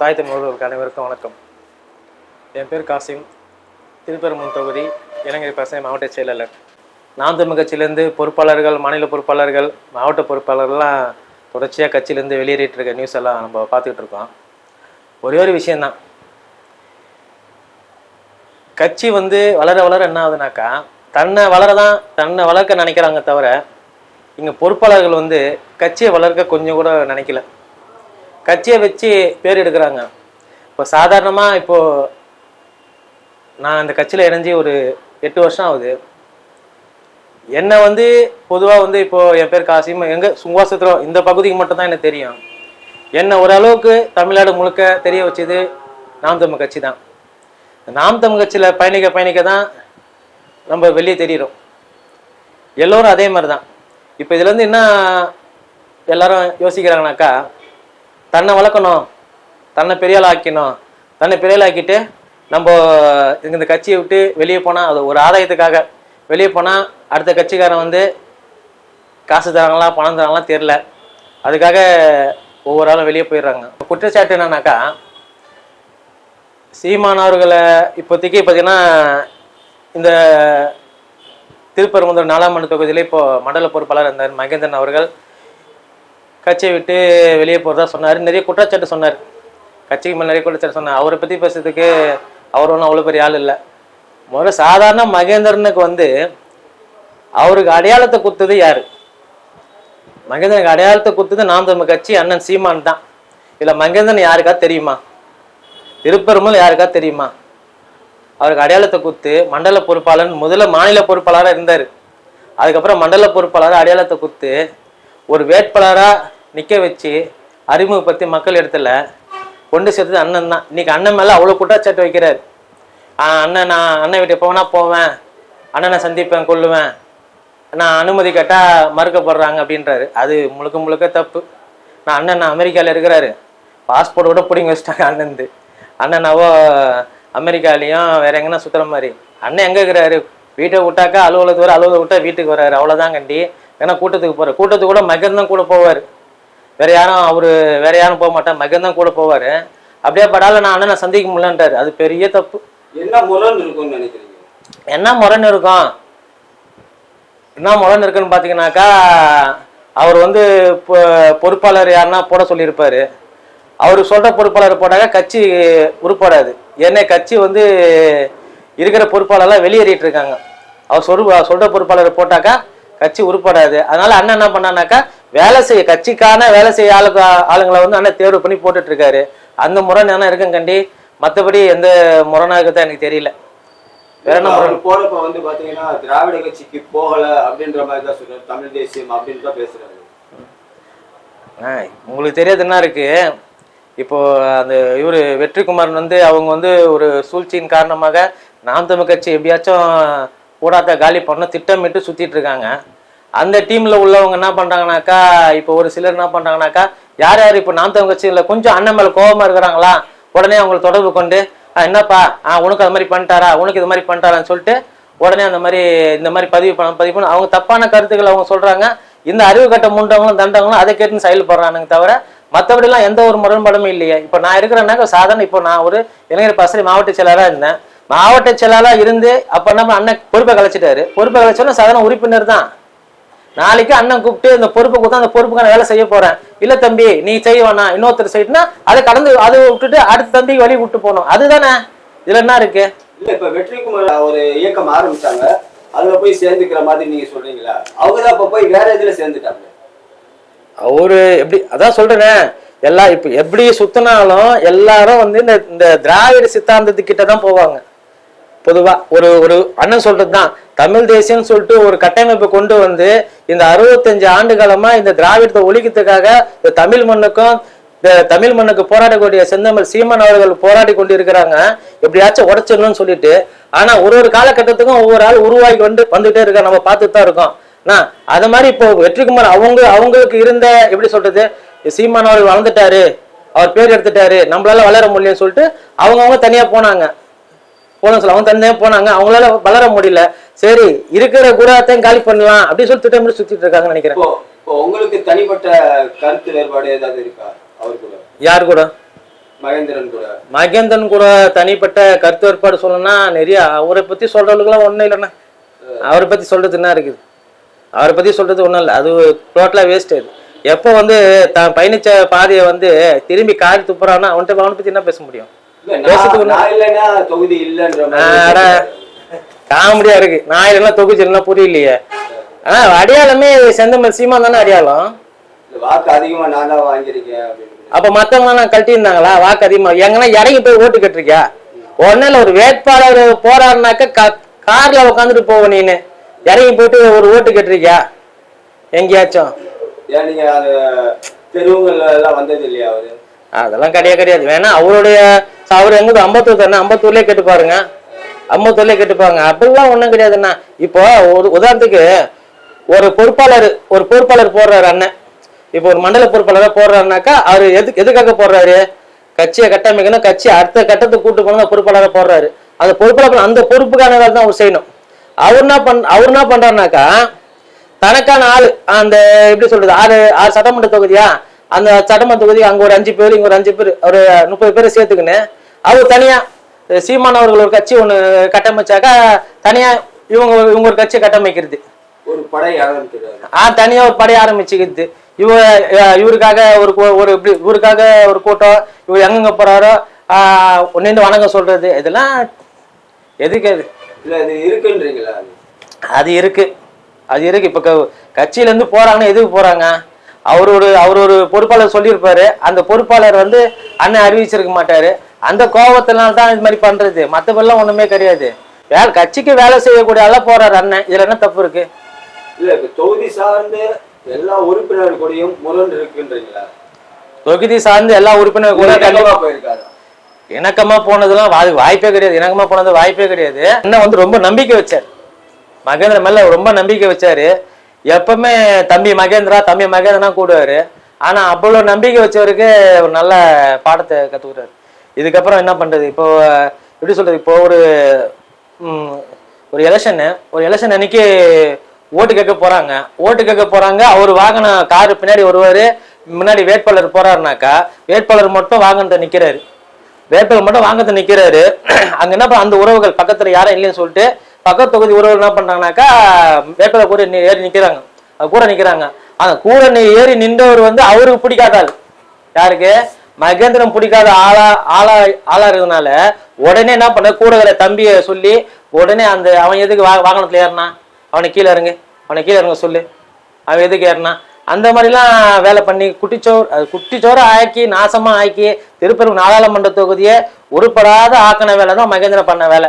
தாய் தமிழர்களுக்கு அனைவருக்கும் வணக்கம். என் பேர் காசிம். திருப்பெரும்பூர் தொகுதி இளைஞர் பசங்க மாவட்ட செயலாளர். நாம் தமிழ் கட்சியிலேருந்து பொறுப்பாளர்கள் மாநில பொறுப்பாளர்கள் மாவட்ட பொறுப்பாளர்கள்லாம் தொடர்ச்சியாக கட்சியிலேருந்து வெளியேறிட்டு இருக்க நியூஸ் எல்லாம் நம்ம பார்த்துக்கிட்டு இருக்கோம். ஒரே ஒரு விஷயந்தான் கட்சி வந்து வளர வளர என்ன ஆகுதுனாக்கா தன்னை வளரதான் தன்னை வளர்க்க நினைக்கிறாங்க தவிர இங்கே பொறுப்பாளர்கள் வந்து கட்சியை வளர்க்க கொஞ்சம் கூட நினைக்கல. கட்சியை வச்சு பேர் எடுக்கிறாங்க. இப்போ சாதாரணமாக இப்போது நான் அந்த கட்சியில் இணைஞ்சி ஒரு எட்டு வருஷம் ஆகுது. என்னை வந்து பொதுவாக வந்து இப்போது என் பேர் காசிம் எங்கே சுங்காசத்திரம் இந்த பகுதிக்கு மட்டும்தான் எனக்கு தெரியும். என்னை ஓரளவுக்கு தமிழ்நாடு முழுக்க தெரிய வச்சது நாம் தமிழ் கட்சி தான். நாம் தமிழ் கட்சியில் பயணிக்க பயணிக்க தான் நம்ம வெளியே தெரியிறோம் எல்லோரும் அதே மாதிரி தான். இப்போ இதுலேருந்து என்ன எல்லாரும் யோசிக்கிறாங்கனாக்கா தன்னை வளர்க்கணும். தன்னை பெரிய ஆக்கணும் தன்னை பெரிய ஆக்கிட்டு நம்ம இந்த கட்சியை விட்டு வெளியே போனால் அது ஒரு ஆதாயத்துக்காக. வெளியே போனால் அடுத்த கட்சிக்காரன் வந்து காசு தராங்களா பணம் தராங்களா தெரில அதுக்காக ஒவ்வொரு ஆளும் வெளியே போயிடுறாங்க. குற்றச்சாட்டு என்னன்னாக்கா சீமானவர்களை இப்போதைக்கு பார்த்தீங்கன்னா இந்த திருப்பரங்குன்றம் நாலாமணி தொகுதியில் இப்போ மண்டல பொறுப்பாளர் இருந்தார் மகேந்திரன் அவர்கள். கட்சியை விட்டு வெளியே போகிறதா சொன்னார். நிறைய குற்றச்சாட்டு சொன்னார். கட்சிக்கு மேலே நிறைய குற்றச்சாட்டு சொன்னார். அவரை பற்றி பேசுறதுக்கு அவர் ஒன்றும் அவ்வளோ பெரிய ஆள் இல்லை. முதல்ல சாதாரண மகேந்திரனுக்கு வந்து அவருக்கு அடையாளத்தை குத்துது யார்? மகேந்திரனுக்கு அடையாளத்தை குத்துது நாம் தமிழ் கட்சி அண்ணன் சீமான் தான். இதில் மகேந்திரன் யாருக்கா தெரியுமா? திருப்பெருமல் யாருக்கா தெரியுமா? அவருக்கு அடையாளத்தை குத்து மண்டல பொறுப்பாளர் முதல்ல மாநில பொறுப்பாளராக இருந்தார். அதுக்கப்புறம் மண்டல பொறுப்பாளராக அடையாளத்தை குத்து ஒரு வேட்பாளராக நிற்க வச்சு அறிமுகப்படுத்தி மக்கள் இடத்துல கொண்டு சேர்த்தது அண்ணன் தான். இன்னைக்கு அண்ணன் மேலே அவ்வளோ குற்றச்சாட்டு வைக்கிறார். அண்ணன் நான் அண்ணன் வீட்டுக்கு போனா போவேன். அண்ணனை சந்திப்பேன் கொள்ளுவேன் நான் அனுமதி கேட்டால் மறுக்கப்படுறாங்க அப்படின்றாரு. அது முழுக்க முழுக்க தப்பு. நான் அண்ணன் நான் அமெரிக்காவில் இருக்கிறாரு. பாஸ்போர்ட் கூட பிடிங்க வச்சுட்டாங்க அண்ணன்து அண்ணனாவோ அமெரிக்காலையும் வேற எங்கன்னா சுற்றுற மாதிரி. அண்ணன் எங்கே இருக்கிறாரு? வீட்டை விட்டாக்கா அலுவலகத்து வர அலுவலகம் விட்டா வீட்டுக்கு வர்றாரு அவ்வளோதான் கண்டி. ஏன்னா கூட்டத்துக்கு போகிறார் கூட்டத்துக்கு கூட மகன் தான் கூட போவார். வேற யாரும் அவர் வேற யாரும் போக மாட்டார். மகன் தான் கூட போவார். அப்படியே படால நான் அண்ணனை சந்திக்க முடியலன்றாரு அது பெரிய தப்பு. என்ன முரண் இருக்கும்னு நினைக்கிறீங்க? என்ன முரண் இருக்கும்? என்ன முரண் இருக்குன்னு பார்த்தீங்கன்னாக்கா அவர் வந்து பொறுப்பாளர் யாருன்னா போட சொல்லியிருப்பாரு. அவர் சொல்ற பொறுப்பாளர் போட்டாக்க கட்சி உருப்படாது. ஏன்னா கட்சி வந்து இருக்கிற பொறுப்பாளர்லாம் வெளியேறிட்டு இருக்காங்க. அவர் சொல் சொல்ற பொறுப்பாளர் போட்டாக்கா கட்சி உருப்படாது. அதனால அண்ணன் என்ன பண்ணானாக்கா வேலை செய்ய கட்சிக்கான வேலை செய்ய ஆளுங்க ஆளுங்களை வந்து அண்ணன் தேர்வு பண்ணி போட்டுட்டு இருக்காரு அந்த முரண் என்ன இருக்குங்க கண்டி. மற்றபடி எந்த முரணாக தான் எனக்கு தெரியல. போறப்ப வந்து பாத்தீங்கன்னா திராவிட கட்சிக்கு போகல அப்படின்ற மாதிரி தான் சொல்றாரு தமிழ் தேசியம் அப்படின்னு தான் பேசுறாரு. உங்களுக்கு தெரியாது என்ன இருக்கு? இப்போ அந்த இவர் வெற்றிக்குமாரன் வந்து அவங்க வந்து ஒரு சூழ்ச்சியின் காரணமாக நாம் தமிழ் கட்சி எப்படியாச்சும் கூடாத்த காலி பண்ண திட்டமிட்டு சுத்திட்டு இருக்காங்க. அந்த டீம்ல உள்ளவங்க என்ன பண்றாங்கனாக்கா இப்போ ஒரு சிலர் என்ன பண்றாங்கனாக்கா யார் யார் இப்போ நாம் தமிழ் கட்சியில கொஞ்சம் அண்ணன் மேலே கோபமா இருக்கிறாங்களா? உடனே அவங்களை தொடர்பு கொண்டு "ஆ, என்னப்பா? ஆ உனக்கு அது மாதிரி பண்ணிட்டாரா? உனக்கு இது மாதிரி பண்ணிட்டாரான்னு சொல்லிட்டு உடனே அந்த மாதிரி இந்த மாதிரி பதிவு பண்ண பதிவு பண்ண அவங்க தப்பான கருத்துக்களை அவங்க சொல்றாங்க. இந்த அறிவு கட்ட முண்டவங்களும் தண்டவங்களும் அதை கேட்டு செயல்படுறானுங்க தவிர மற்றபடிலாம் எந்த ஒரு முரண்பாடுமே இல்லையே. இப்போ நான் இருக்கிறேன்னாக்க சாதாரண இப்போ நான் ஒரு இளைஞர் பசரி மாவட்ட செயலராக இருந்தேன். மாவட்ட செயலாளராக இருந்து அப்போ நம்ம அண்ணன் பொறுப்பை கலைச்சிட்டாரு. பொறுப்பை கலைச்சோன்னா சாதாரண உறுப்பினர் தான். நாளைக்கு அண்ணன் கூப்பிட்டு இந்த பொறுப்பை கொடுத்தா அந்த பொறுப்புக்கான வேலை செய்ய போறேன். இல்ல தம்பி நீ செய்ய வேணாம். இன்னொருத்தர் செய்யணும்னா அதை கடந்து அதை விட்டுட்டு அடுத்த தம்பிக்கு வழி விட்டு போகணும். அதுதானே? இதுல என்ன இருக்கு? இல்ல இப்ப வெற்றிக்குமார் ஒரு இயக்கம் ஆரம்பிச்சாங்க. அதுல போய் சேர்ந்துக்கிற மாதிரி நீங்க சொல்றீங்களா? அவங்க தான் இப்ப போய் வேற இதுல சேர்ந்துட்டாங்க. அவரு எப்படி அதான் சொல்றேனே. எல்லா இப்ப எப்படி சுத்தினாலும் எல்லாரும் வந்து இந்த இந்த திராவிட சித்தாந்தத்துக்கிட்ட தான் போவாங்க. பொதுவாக ஒரு ஒரு அண்ணன் சொல்றது தான் தமிழ் தேசியம்னு சொல்லிட்டு ஒரு கட்டமைப்பை கொண்டு வந்து இந்த அறுபத்தஞ்சு ஆண்டு காலமா இந்த திராவிடத்தை ஒழிக்கிறதுக்காக இந்த தமிழ் மண்ணுக்கும் இந்த தமிழ் மண்ணுக்கு போராடக்கூடிய செந்தமிழ் சீமான் அவர்கள் போராடி கொண்டு இருக்கிறாங்க எப்படியாச்சும் உடச்சிடணும்னு சொல்லிட்டு. ஆனா ஒரு ஒரு காலகட்டத்துக்கும் ஒவ்வொரு ஆள் உருவாகி வந்து வந்துட்டே இருக்க நம்ம பார்த்துட்டு தான் இருக்கோம். அது மாதிரி இப்போ வெற்றிக்குமார் அவங்க அவங்களுக்கு இருந்த எப்படி சொல்றது சீமான் அவர்கள் வளர்ந்துட்டாரு. அவர் பேர் எடுத்துட்டாரு. நம்மளால வளர முடியலன்னு சொல்லிட்டு அவங்கவுங்க தனியா போனாங்க. போன சொல்ல அவங்க தனியாக போனாங்க. அவங்களால வளர முடியல. சரி இருக்கிற குடாத்தையும் காலி பண்ணலாம் அப்படின்னு சொல்லி திட்டமிட்டு சுத்திட்டு இருக்காங்கன்னு நினைக்கிறேன். உங்களுக்கு தனிப்பட்ட கருத்து வேறுபாடு ஏதாவது இருக்கா? அவர் யார் கூட? மகேந்திரன் கூட. மகேந்திரன் கூட தனிப்பட்ட கருத்து வேறுபாடு சொல்லணும்னா நிறைய அவரை பத்தி சொல்றதுக்குலாம் ஒண்ணும் இல்லைண்ணா. அவரை பத்தி சொல்றது என்ன இருக்குது? அவரை பத்தி சொல்றது ஒண்ணும் இல்லை. அது டோட்டலா வேஸ்ட் அது எப்போ வந்து தான் பயணிச்ச பாதையை வந்து திரும்பி காரி துப்புறான்னா அவன்கிட்ட அவனை பத்தி என்ன பேச முடியும்? தொகுதி இல்லைன்ற காமெடியா இருக்கு. நான் இல்லைன்னா தொகுதி இல்லைன்னா புரியலையே. ஆனா அடையாளமே செந்தமிழ் சீமா தானே அடையாளம்? வாக்கு அதிகமா நான் தான் வாங்கியிருக்கேன் அப்ப மத்தவங்க கழட்டி இருந்தாங்களா வாக்கு அதிகமா எங்கன்னா இறங்கி போய் ஓட்டு கட்டிருக்கியா? ஒன்னும் இல்ல ஒரு வேட்பாளர் போறாருனாக்க கார்ல உட்காந்துட்டு போவ நீனு. இறங்கி போயிட்டு ஒரு ஓட்டு கட்டிருக்கியா? எங்கேயாச்சும். ஏன் நீங்க அந்த தெருவுங்கள்ல எல்லாம் வந்தது இல்லையா அவரு? அதெல்லாம் கிடையாது கிடையாது. வேணா அவருடைய அவர் எங்க அம்பத்தூர் தானே? அம்பத்தூர்லயே கேட்டு பாருங்க. அம்பத்தூர்லயே கேட்டுப்பாங்க அப்படிலாம் ஒன்றும் கிடையாதுண்ணா. இப்போ ஒரு உதாரணத்துக்கு ஒரு பொறுப்பாளர் ஒரு பொறுப்பாளர் போடுறாரு அண்ணன். இப்போ ஒரு மண்டல பொறுப்பாளராக போடுறாருனாக்கா அவர் எது எதுக்காக போடுறாரு? கட்சியை கட்டமைக்கணும் கட்சி அடுத்த கட்டத்துக்கு கூட்டு போகணும் பொறுப்பாளராக போடுறாரு. அந்த பொறுப்பாளர் அந்த பொறுப்புக்கான வேலை தான் அவர் செய்யணும். அவர் என்ன பண் அவர் என்ன பண்றாருனாக்கா தனக்கான ஆள் அந்த எப்படி சொல்றது ஆறு ஆறு சட்டமன்ற தொகுதியா? அந்த சட்டமன்ற தொகுதி அங்க ஒரு அஞ்சு பேர் இங்க ஒரு அஞ்சு பேர் ஒரு முப்பது பேரை சேர்த்துக்கின்னு அவர் தனியா சீமான் அவர்கள் ஒரு கட்சி ஒண்ணு கட்டமைச்சாக்கா தனியா இவங்க இவங்க ஒரு கட்சி கட்டமைக்கிறது. ஒரு படை ஆரம்பிக்கிறாரு. ஆ தனியா ஒரு படைய ஆரம்பிச்சுக்கிது. இவ இவருக்காக ஒரு ஒரு இப்படி இவருக்காக ஒரு கூட்டம் இவர் எங்கெங்க போறாரோ நின்று வணக்கம் சொல்றது இதெல்லாம் எதுக்கு அது? இல்ல இது இருக்குன்றீங்களா அது? அது இருக்கு. அது இருக்கு. இப்ப கட்சியில இருந்து போறாங்கன்னா எதுக்கு போறாங்க? அவர் ஒரு அவர் ஒரு பொறுப்பாளர் சொல்லியிருப்பாரு. அந்த பொறுப்பாளர் வந்து அண்ணன் அறிவிச்சிருக்க மாட்டாரு. அந்த கோபத்தினால தான் இது மாதிரி பண்றது. மத்தபடிலாம் ஒண்ணுமே கிடையாது. வேலை கட்சிக்கு வேலை செய்யக்கூடிய ஆளா போறாரு அண்ணன். இதுல என்ன தப்பு இருக்கு? இல்ல தொகுதி சார்ந்து எல்லா உறுப்பினர் கூடயும் முரண் இருக்குன்றீங்களா? தொகுதி சார்ந்து எல்லா உறுப்பினர் கூட கண்டிப்பா போயிருக்காரா? இணக்கமா போனதெல்லாம் வா- வாய்ப்பே கிடையாது. இணக்கமா போனது வாய்ப்பே கிடையாது. அண்ணன் வந்து ரொம்ப நம்பிக்கை வச்சார். மகேந்திர மேல ரொம்ப நம்பிக்கை வச்சாரு. எப்பவுமே தம்பி மகேந்திரா தம்பி மகேந்திரனா கூடுவாரு. ஆனா அவ்வளவு நம்பிக்கை வச்சவருக்கு ஒரு நல்ல பாடத்தை கத்துக்கிறாரு இதுக்கப்புறம் என்ன பண்றது? இப்போ எப்படி சொல்றது? இப்போ ஒரு ஒரு எலெக்ஷன் ஒரு எலெக்ஷன் அன்னைக்கு ஓட்டு கேட்க போறாங்க. ஓட்டு கேட்க போறாங்க. அவர் வாகனம் காரு பின்னாடி ஒருவர் முன்னாடி வேட்பாளர் போறாருனாக்கா வேட்பாளர் மட்டும் வாகனத்தை நிக்கிறாரு. வேட்பாளர் மட்டும் வாங்கத்தை நிக்கிறாரு. அங்க என்ன பண்ண- அந்த உறவுகள் பக்கத்துல யாரும் இல்லைன்னு சொல்லிட்டு பக்கத்து தொகுதி உறவுகள் என்ன பண்றாங்கனாக்கா வேட்பாளர் கூட நி- ஏறி நிக்கிறாங்க. கூட நிக்கிறாங்க. அந்த கூட ஏறி நின்றவர் வந்து அவருக்கு பிடிக்காதாள் யாருக்கு? மகேந்திரன் பிடிக்காத ஆளா ஆளா ஆளா இருக்கிறதுனால உடனே என்ன பண்ண கூட இருக்கிற தம்பியை சொல்லி உடனே அந்த அவன் எதுக்கு வா வாகனத்தில் ஏறினா? அவனை கீழே இறங்கு. அவனை கீழே இறங்க சொல்லு. அவன் எதுக்கு ஏறினா? அந்த மாதிரிலாம் வேலை பண்ணி குட்டிச்சோர் அது குட்டிச்சோரை ஆக்கி நாசமாக ஆக்கி திருப்பெரும் நாடாளுமன்ற தொகுதியை உருப்படாத ஆக்கின வேலை தான் மகேந்திரன் பண்ண வேலை.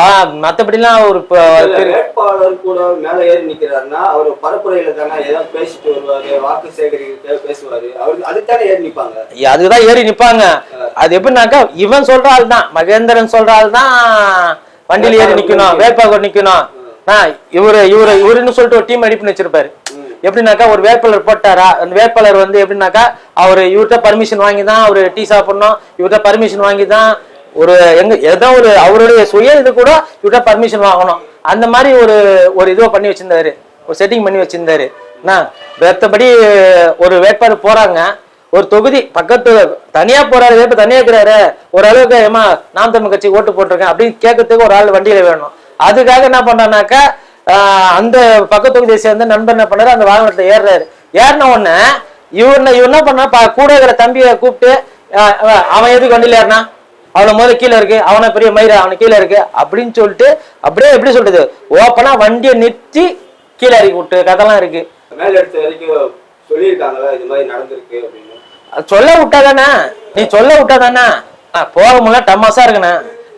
ஆஹ் மற்றபடிலாம் ஒரு வேட்பாளர் கூட மேல ஏறி நிக்கிறாருன்னா அவர் பரப்புரையில தானே ஏதாவது பேசிட்டு வருவாரு வாக்கு சேகரிக்க பேசுவாரு. அவருக்கு அதுக்கான ஏறி நிப்பாங்க? அதுதான் ஏறி நிப்பாங்க. அது எப்படின்னாக்கா இவன் சொல்ற ஆள் தான் மகேந்திரன் சொல்ற ஆள் தான் வண்டியில ஏறி நிக்கணும் வேட்பாளர் நிக்கணும். இவரு இவரு இவருன்னு சொல்லிட்டு ஒரு டீம் பண்ணி வச்சிருப்பாரு. எப்படின்னாக்கா ஒரு வேட்பாளர் போட்டாரா அந்த வேட்பாளர் வந்து எப்படின்னாக்கா அவர் இவர்கிட்ட பர்மிஷன் வாங்கி தான் அவர் டீ சாப்பிடணும் இவர்கிட்ட பர்மிஷன் வாங்கி தான் ஒரு எங்க ஏதோ ஒரு அவருடைய சுய இது கூட இவர்கிட்ட பர்மிஷன் வாங்கணும். அந்த மாதிரி ஒரு ஒரு இதுவை பண்ணி வச்சிருந்தாரு. ஒரு செட்டிங் பண்ணி வச்சிருந்தாரு. என்ன? மற்றபடி ஒரு வேட்பாளர் போறாங்க. ஒரு தொகுதி பக்கத்து தனியா போறாரு வேப்ப தனியா இருக்கிறாரு. ஓரளவுக்கு ஏமா நாம் தமிழ் கட்சி ஓட்டு போட்டிருக்கேன் அப்படின்னு கேட்கறதுக்கு ஒரு ஆள் வண்டியில வேணும். அதுக்காக என்ன பண்றானாக்கா அந்த பக்கத்து தொகுதியை சேர்ந்த நண்பர் என்ன பண்ணாரு? அந்த வாகனத்துல ஏறுறாரு. ஏறின உடனே இவன் இவன் என்ன பண்ணா கூட இருக்கிற தம்பியை கூப்பிட்டு அவன் அவன் எதுக்கு வண்டியில ஏறினா? அவனை முதல்ல கீழே இருக்கு அவனை பெரிய மயிர அவனை கீழே இருக்கு அப்படின்னு சொல்லிட்டு அப்படியே எப்படி சொல்றது ஓப்பனா வண்டியை நிறுத்தி கீழே இறக்கி விட்டு கதெல்லாம் இருக்கு. சொல்ல விட்டாதானே? நீ சொல்ல விட்டாதானே? போக முடியல டமாசா இருக்குண்ணே.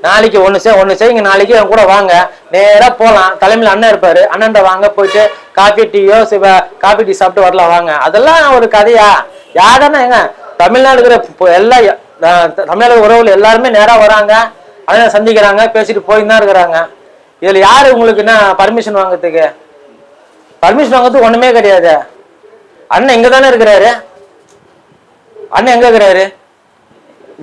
நாளைக்கு ஒண்ணு செய் ஒண்ணு செய்யுங்க நாளைக்கு என் கூட வாங்க. நேரா போலாம். தலைமையில அண்ணன் இருப்பாரு. அண்ணன்ட்ட வாங்க போயிட்டு காஃபி டீயோ சிவ காஃபி டீ சாப்பிட்டு வரலாம் வாங்க. அதெல்லாம் ஒரு கதையா? யாருன்னா எங்க தமிழ்நாடு இருக்கிற எல்லா தமிழக உறவுகள் எல்லாருமே நேராக வராங்க அண்ணன் சந்திக்கிறாங்க பேசிட்டு போயின்னு தான் இருக்கிறாங்க. இதில் யார் உங்களுக்கு என்ன பர்மிஷன் வாங்கிறதுக்கு? பர்மிஷன் வாங்குறதுக்கு ஒன்றுமே கிடையாது. அண்ணன் இங்கே தானே இருக்கிறாரு? அண்ணன் எங்கே இருக்கிறாரு?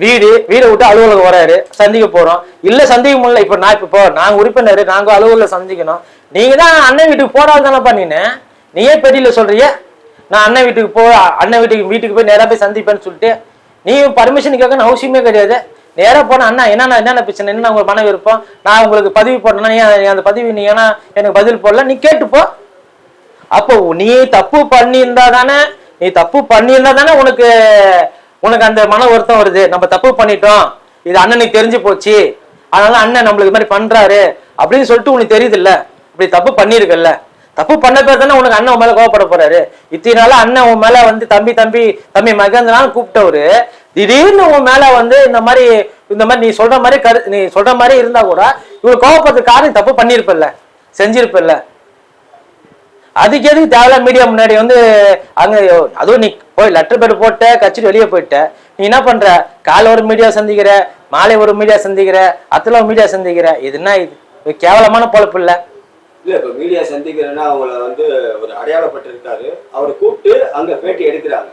வீடு வீடை விட்டு அலுவலகம் வராரு சந்திக்க போகிறோம் இல்லை சந்திக்க முடியல இப்போ நான் இப்போ நாங்கள் உறுப்பினர் நாங்கள் அலுவலகம் சந்திக்கணும். நீங்கள் தான் அண்ணன் வீட்டுக்கு போறாது தானே பண்ணினேன் நீயே பெரியல சொல்றிய? நான் அண்ணன் வீட்டுக்கு போ அண்ணன் வீட்டுக்கு வீட்டுக்கு போய் நேராக போய் சந்திப்பேன்னு சொல்லிட்டு நீ பர்மிஷன் கேட்கணும் அவசியமே கிடையாது. நேராக போன அண்ணா என்னண்ணா என்னென்ன பிரச்சனை? என்ன உங்க மன விருப்பம்? நான் உங்களுக்கு பதிவு போட்டேன்னா நீ அந்த பதிவு நீ ஏன்னா எனக்கு பதில் போடல நீ கேட்டுப்போ அப்போ நீ தப்பு பண்ணியிருந்தா தானே நீ தப்பு பண்ணியிருந்தா தானே உனக்கு உனக்கு அந்த மன வருத்தம் வருது. நம்ம தப்பு பண்ணிட்டோம். இது அண்ணனுக்கு தெரிஞ்சு போச்சு. அதனால அண்ணன் நம்மளுக்கு இது மாதிரி பண்றாரு. அப்படின்னு சொல்லிட்டு உனக்கு தெரியுது இல்லை இப்படி தப்பு பண்ணியிருக்கல்ல. தப்பு பண்ண பேர் தானே உனக்கு அண்ணன் உன் மேல கோவப்பட போறாரு. இத்தனை நாளா அண்ணன் உன் மேல வந்து தம்பி தம்பி தம்பி மகந்தனாலும் கூப்பிட்டவரு. திடீர்னு உன் மேல வந்து இந்த மாதிரி இந்த மாதிரி நீ சொல்ற மாதிரி கரு நீ சொல்ற மாதிரி இருந்தா கூட இவரு கோவப்படுறதுக்கு காரணம் தப்பு பண்ணிருப்பில்ல செஞ்சிருப்பில்ல. அதுக்கு எதுக்கு தேவையில்ல மீடியா முன்னாடி வந்து அங்க அதுவும் நீ போய் லெட்டர் பேர் போட்ட கட்சிட்டு வெளியே போயிட்ட. நீ என்ன பண்ற? காலை ஒரு மீடியா சந்திக்கிற மாலை ஒரு மீடியா சந்திக்கிற அத்தனை ஒரு மீடியா சந்திக்கிற. இது என்ன இது கேவலமான பொழப்பு இல்லை. இல்ல இப்ப மீடியா சந்திக்கிறேன்னா அவங்கள வந்து ஒரு அடையாளப்பட்டிருக்காரு. அவரை கூப்பிட்டு அங்க பேட்டி எடுக்கிறாங்க.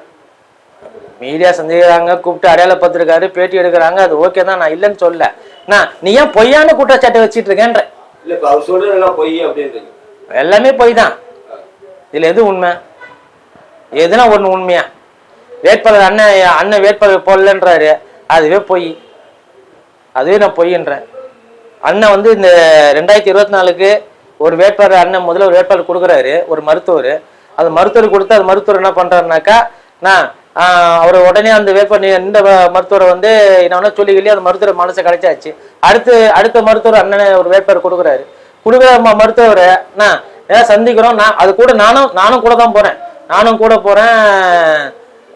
மீடியா சந்திக்கிறாங்க கூப்பிட்டு அடையாளப்படுத்திருக்காரு பேட்டி எடுக்கிறாங்க அது ஓகே தான் நான் இல்லைன்னு சொல்ல நான் நீ ஏன் பொய்யான குற்றச்சாட்டை வச்சிட்டு இருக்கேன்ற? இல்ல இப்ப அவர் சொல்றதெல்லாம் பொய் அப்படின்றீங்க எல்லாமே பொய் தான். இதுல எது உண்மை? எதுனா ஒண்ணு உண்மையா? வேட்பாளர் அண்ணன் அண்ணன் வேட்பாளர் போடலன்றாரு. அதுவே பொய். அதுவே நான் பொய்ன்றேன் அண்ணன் வந்து இந்த ரெண்டாயிரத்தி இருபத்தி நாலுக்கு ஒரு வேட்பாளர் அண்ணன் முதல்ல ஒரு வேட்பாளர் கொடுக்குறாரு ஒரு மருத்துவர். அது மருத்துவர் கொடுத்து அது மருத்துவர் என்ன பண்ணுறாருனாக்கா நான் அவர் உடனே அந்த வேட்பாளர் இந்த மருத்துவரை வந்து என்ன சொல்லி சொல்லி அந்த மருத்துவர் மனசை கிடைச்சாச்சு அடுத்து அடுத்த மருத்துவர் அண்ணனை ஒரு வேட்பாளர் கொடுக்குறாரு. கொடுக்குற மருத்துவர் மருத்துவரை நான் ஏதாவது சந்திக்கிறோம் நான் அது கூட நானும் நானும் கூட தான் போகிறேன் நானும் கூட போகிறேன்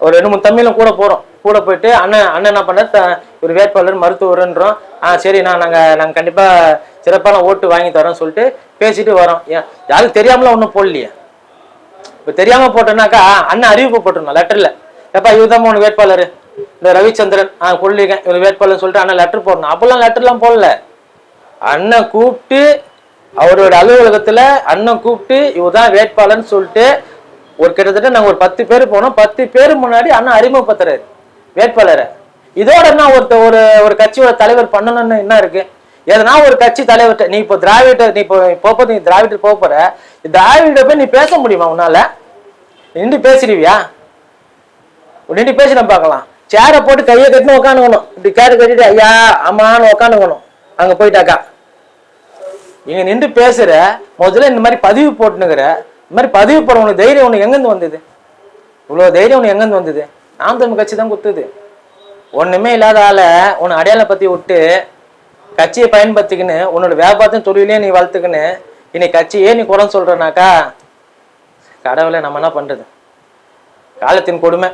ஒரு ரெண்டு மூணு தம்பியிலும் கூட போகிறோம் கூட போயிட்டு அண்ணன் அண்ணன் என்ன பண்ண ஒரு வேட்பாளர் மருத்துவர்ன்றோம். ஆ சரிண்ணா நாங்கள் நாங்கள் கண்டிப்பாக சிறப்பான ஓட்டு வாங்கி தரோம்னு சொல்லிட்டு பேசிட்டு வரோம். ஏன் யாரும் தெரியாமலாம் ஒன்றும் போடலையே. இப்போ தெரியாமல் போட்டோம்னாக்கா அண்ணன் அறிவிப்பு போட்டிருந்தோம் லெட்டரில் ஏப்பா இவர் தான் உனக்கு வேட்பாளர்? இந்த ரவிச்சந்திரன் ஆ கொள்ளிருக்கேன் இவர் வேட்பாளர் சொல்லிட்டு அண்ணன் லெட்டர் போடணும். அப்போல்லாம் லெட்டர்லாம் போடல. அண்ணன் கூப்பிட்டு அவரோட அலுவலகத்தில் அண்ணன் கூப்பிட்டு இவர் தான் வேட்பாளர்னு சொல்லிட்டு ஒரு கிட்டத்தட்ட நாங்கள் ஒரு பத்து பேர் போனோம். பத்து பேர் முன்னாடி அண்ணன் அறிமுகப்படுத்துறாரு வேட்பாளரை. இதோட என்ன ஒருத்த ஒரு ஒரு கட்சியோட தலைவர் பண்ணணும்னு என்ன இருக்குது எதனா ஒரு கட்சி தலைவர்கிட்ட நீ இப்போ திராவிட நீ இப்போ போக நீ திராவிட போக போற திராவிட போய் நீ பேச முடியுமா உன்னால? நின்று பேசிடுவியா? நின்று பேசி நம்ம பார்க்கலாம். சேரை போட்டு கையை கட்டினு உட்காந்துக்கணும் இப்படி கேட்டு கட்டிட்டு ஐயா ஆமான்னு உட்காந்துக்கணும் அங்கே போயிட்டாக்கா. இங்க நின்று பேசுற முதல்ல இந்த மாதிரி பதிவு போட்டுனுங்கிற இந்த மாதிரி பதிவு போட உனக்கு தைரியம் உனக்கு எங்கேருந்து வந்தது? இவ்வளோ தைரியம் உனக்கு எங்கேருந்து வந்தது? நாம் தமிழ் கட்சி தான் குத்துது. ஒன்றுமே இல்லாத ஆளை உன்னை அடையாளம் பற்றி விட்டு கட்சியை பயன்படுத்திக்கின்னு உன்னோட வியாபாரத்தையும் தொழிலையும் நீ வளர்த்துக்கின்னு இன்னைக்கு கட்சியே நீ குறை சொல்றனாக்கா கடவுளை நம்ம என்ன பண்றது? காலத்தின் கொடுமை.